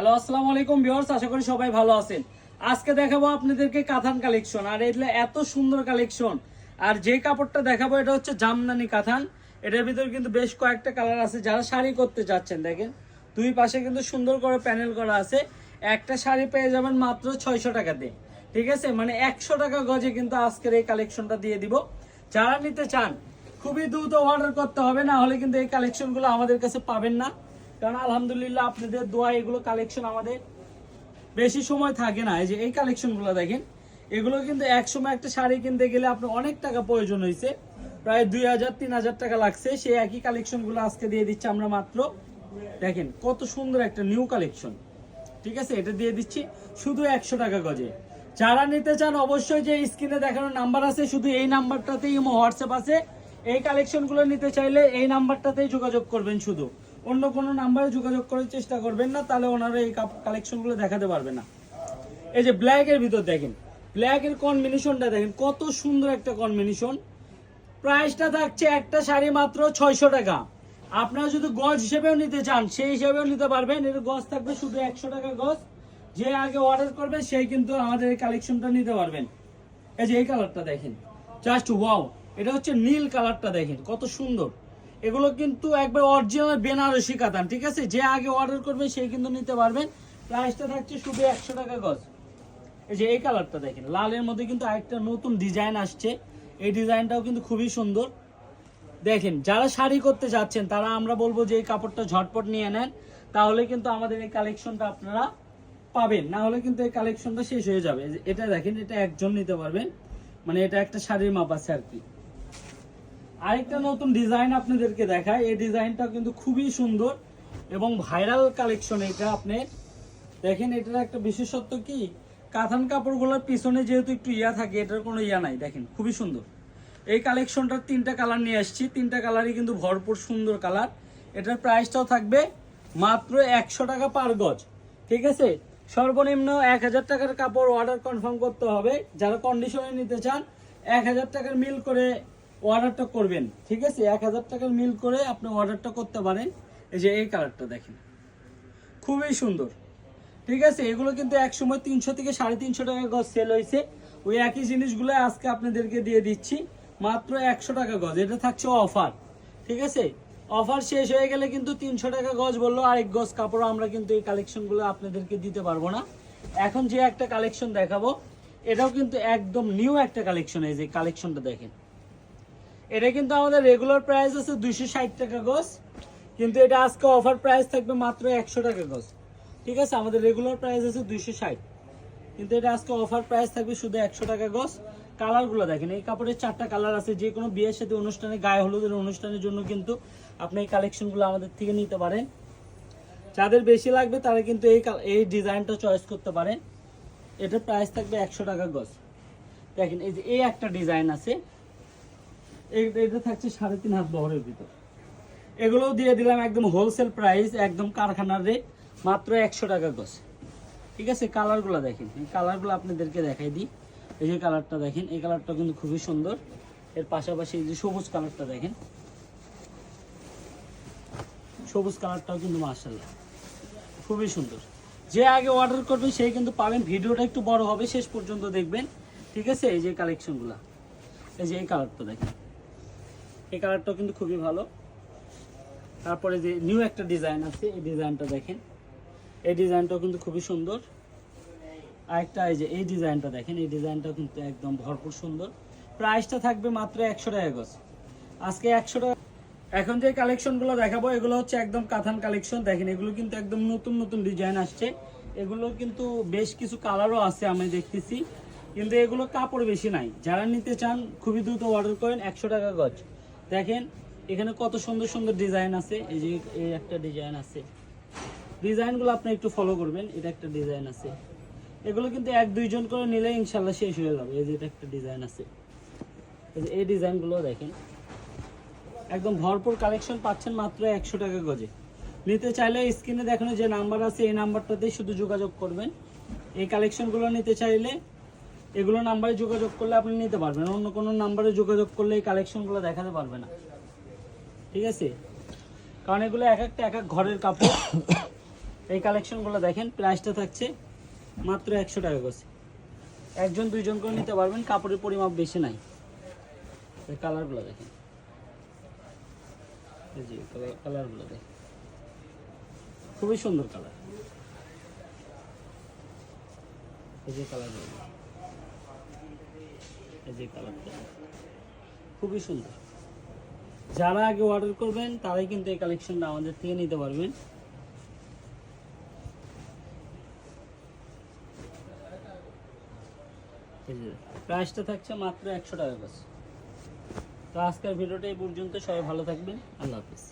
Hello আসসালামু আলাইকুম viewers, আশা করি সবাই ভালো আছেন। আজকে দেখাবো আপনাদেরকে কাথান কালেকশন, আর এগুলো এত সুন্দর কালেকশন। আর যে কাপড়টা দেখাবো, এটা হচ্ছে জামদানি কাথান। এটার ভিতরে কিন্তু বেশ কয়েকটা কালার আছে, যারা শাড়ি করতে যাচ্ছেন, দেখেন। দুই পাশে কিন্তু সুন্দর করে প্যানেল করা আছে। একটা শাড়ি পেয়ে যাবেন মাত্র ছয়শো টাকাতে ঠিক আছে? মানে একশো টাকা গজে কিন্তু আজকের এই কালেকশনটা দিয়ে দিব। যারা নিতে চান, খুবই দ্রুত অর্ডার করতে হবে, না হলে কিন্তু এই কালেকশনগুলো আমাদের কাছে পাবেন না। কারণ আলহামদুলিল্লাহ আপনাদের দোয়া, এগুলো কালেকশন আমাদের বেশি সময় থাকে না। এই যে এই কালেকশনগুলো দেখেন, এগুলো কিন্তু এক সময় একটা শাড়ি কিনতে গেলে আপনার অনেক টাকা প্রয়োজন হয়েছে প্রায় দুই হাজার, তিন হাজার টাকা লাগছে। সেই একই কালেকশনগুলো আজকে দিয়ে দিচ্ছি আমরা মাত্র। দেখেন, কত সুন্দর একটা নিউ কালেকশন ঠিক আছে? এটা দিয়ে দিচ্ছি শুধু একশো টাকা গজে। যারা নিতে চান অবশ্যই যে স্ক্রিনে দেখানো নাম্বার আছে, শুধু এই নাম্বারটাতেই হোয়াটসঅ্যাপ আছে। এই কালেকশনগুলো নিতে চাইলে এই নাম্বারটাতেই যোগাযোগ করবেন শুধু। অন্য কোনো নাম্বারে যোগাযোগ করার চেষ্টা করবেন না, তাহলে ওনারা এই কালেকশনগুলো দেখাতে পারবে না। এই যে ব্ল্যাকের ভিতর দেখেন ব্ল্যাকের কম্বিনেশনটা দেখেন, কত সুন্দর একটা কম্বিনেশন প্রাইসটা থাকছে একটা শাড়ি মাত্র ছয়শো টাকা। আপনারা যদি গজ হিসেবেও নিতে চান, সেই হিসেবেও নিতে পারবেন। এর গজ থাকবে শুধু একশো টাকা গজ। যে আগে অর্ডার করবে, সেই কিন্তু আমাদের এই কালেকশনটা নিতে পারবেন। এই যে এই কালারটা দেখেন জাস্ট ওয়াও এটা হচ্ছে নীল কালারটা দেখেন, কত সুন্দর। এগুলো কিন্তু একবার অরিজিনাল বেনারসি কাতান, ঠিক আছে? যে আগে অর্ডার করবে সেই কিন্তু নিতে পারবেন প্রাইসটা থাকছে শুধু একশো টাকা গজ। এই যে এই কালারটা দেখেন, লালের মধ্যে কিন্তু আরেকটা নতুন ডিজাইন আসছে। এই ডিজাইনটাও কিন্তু খুবই সুন্দর। দেখেন, যারা শাড়ি করতে যাচ্ছেন, তারা আমরা বলব যে এই কাপড়টা ঝটপট নিয়ে নেন। তাহলে কিন্তু আমাদের এই কালেকশনটা আপনারা পাবেন। না হলে কিন্তু এই কালেকশনটা শেষ হয়ে যাবে। এটা দেখেন, এটা একজন নিতে পারবেন। মানে এটা একটা শাড়ির মাপ আছে আর কি। আরেকটা নতুন ডিজাইন আপনাদেরকে দেখায়। এই ডিজাইনটা কিন্তু খুবই সুন্দর এবং ভাইরাল কালেকশন এটা আপনি। দেখেন, এটার একটা বিশেষত্ব কি? কাঁথান কাপড়গুলোর পিছনে যেহেতু একটু ইয়া থাকে, এটার কোনো ইয়া নাই। দেখেন, খুবই সুন্দর। এই কালেকশনটার তিনটা কালার নিয়ে আসছি। তিনটা কালারই কিন্তু ভরপুর সুন্দর কালার এটার প্রাইসটাও থাকবে মাত্র একশো টাকা পার গজ। ঠিক আছে? সর্বনিম্ন এক হাজার টাকার কাপড় অর্ডার কনফার্ম করতে হবে। যারা কন্ডিশনে নিতে চান, এক হাজার টাকার মিল করে অর্ডারটা করবেন, ঠিক আছে? এক হাজার টাকার মিল করে আপনি অর্ডারটা করতে পারেন। এই যে এই কালারটা দেখেন। খুবই সুন্দর, ঠিক আছে? এগুলো কিন্তু এক সময় তিনশো থেকে সাড়ে তিনশো টাকা গজ সেল হয়েছে। ওই একই জিনিসগুলো আজকে আপনাদেরকে দিয়ে দিচ্ছি। মাত্র একশো টাকা গজ। এটা থাকছে অফার, ঠিক আছে? অফার শেষ হয়ে গেলে কিন্তু তিনশো টাকা গজ বলল, আরেক গজ কাপড় আমরা কিন্তু এই কালেকশনগুলো আপনাদেরকে দিতে পারব না। এখন যে একটা কালেকশন দেখাবো, এটাও কিন্তু একদম নিউ একটা কালেকশন এই যে কালেকশনটা দেখেন। এটা কিন্তু আমাদের রেগুলার প্রাইস আছে দুইশো ষাট টাকা গজ, কিন্তু এটা আজকে অফার প্রাইস থাকবে মাত্র একশো টাকা গজ। ঠিক আছে? আমাদের রেগুলার প্রাইস আছে দুইশো ষাট। কিন্তু এটা আজকে অফার প্রাইস থাকবে শুধু একশো টাকা গজ। কালারগুলো দেখেন, এই কাপড়ের চারটা কালার আছে, যে কোনো বিয়ের সাথে অনুষ্ঠানে, গায়ে হলুদের অনুষ্ঠানের জন্য কিন্তু আপনি এই কালেকশনগুলো আমাদের থেকে নিতে পারেন। যাদের বেশি লাগবে তারা কিন্তু এই এই ডিজাইনটা চয়েস করতে পারেন। এটার প্রাইস থাকবে একশো টাকা গজ। দেখেন, এই যে এই একটা ডিজাইন আছে এটা থাকছে সাড়ে তিন হাত বহরের ভিতর। এগুলোও দিয়ে দিলাম একদম হোলসেল প্রাইস একদম কারখানার রেট মাত্র একশো টাকা গজ। ঠিক আছে? কালারগুলো দেখেন। এই কালারগুলো আপনাদেরকে দেখাই দিই। এই যে কালারটা দেখেন, এই কালারটা কিন্তু খুবই সুন্দর। এর পাশাপাশি এই যে সবুজ কালারটা দেখেন। সবুজ কালারটাও কিন্তু মার্শাল্লাহ খুবই সুন্দর। যে আগে অর্ডার করবেন সেই কিন্তু পাবেন। ভিডিওটা একটু বড় হবে, শেষ পর্যন্ত দেখবেন। ঠিক আছে? এই যে কালেকশনগুলো এই যে এই কালারটা দেখেন। এই কালারটাও কিন্তু খুবই ভালো। তারপরে যে নিউ একটা ডিজাইন আছে, এই ডিজাইনটা দেখেন। এই ডিজাইনটাও কিন্তু খুবই সুন্দর। আরেকটা এই যে, এই ডিজাইনটা দেখেন, এই ডিজাইনটাও কিন্তু একদম ভরপুর সুন্দর। প্রাইসটা থাকবে মাত্র একশো টাকা গজ। আজকে একশো টাকা এখন যে কালেকশনগুলো দেখাবো, এগুলো হচ্ছে একদম কাথান কালেকশন দেখেন, এগুলো কিন্তু একদম নতুন নতুন ডিজাইন আসছে। এগুলো কিন্তু বেশ কিছু কালারও আছে, আমি দেখতেছি। কিন্তু এগুলো কাপড় বেশি নাই। যারা নিতে চান, খুবই দ্রুত অর্ডার করেন একশো টাকা গজ। দেখেন, এখানে কত সুন্দর সুন্দর ডিজাইন আছে। এই যে এই একটা ডিজাইন আছে। ডিজাইনগুলো আপনি একটু ফলো করবেন, এটা একটা ডিজাইন আছে। এগুলো কিন্তু এক দুইজন করে নিলে ইনশাল্লাহ শেষ হয়ে যাবে। এই যে এটা একটা ডিজাইন আছে। এই ডিজাইনগুলো দেখেন। একদম ভরপুর কালেকশন পাচ্ছেন মাত্র একশো টাকা গজে। নিতে চাইলে স্ক্রিনে দেখানো যে নাম্বার আছে, এই নাম্বারটাতেই শুধু যোগাযোগ করবেন। এই কালেকশনগুলো নিতে চাইলে এগুলো নাম্বারে যোগাযোগ করলে আপনি নিতে পারবেন। অন্য কোনো নাম্বারে যোগাযোগ করলে এই কালেকশনগুলো দেখাতে পারবে না। ঠিক আছে? কারণ এগুলো এক একটা, এক এক ঘরের কাপড়। এই কালেকশনগুলো দেখেন, প্রাইসটা থাকছে মাত্র একশো টাকা করে। একজন, দুইজন করে নিতে পারবেন, কাপড়ের পরিমাপ বেশি নাই। কালারগুলো দেখেন। কালার, কালারগুলো দেখেন। খুবই সুন্দর কালার। এই যে কালারগুলো যে কালারটা। খুবই সুন্দর। যারা আগে অর্ডার করবেন, তারাই কিন্তু এই কালেকশনটা আমাদের থেকে নিতে পারবেন। প্রাইসটা থাকছে মাত্র একশো টাকা করে তো আজকের ভিডিওটা এই পর্যন্ত। সবাই ভালো থাকবেন। আল্লাহ হাফিজ।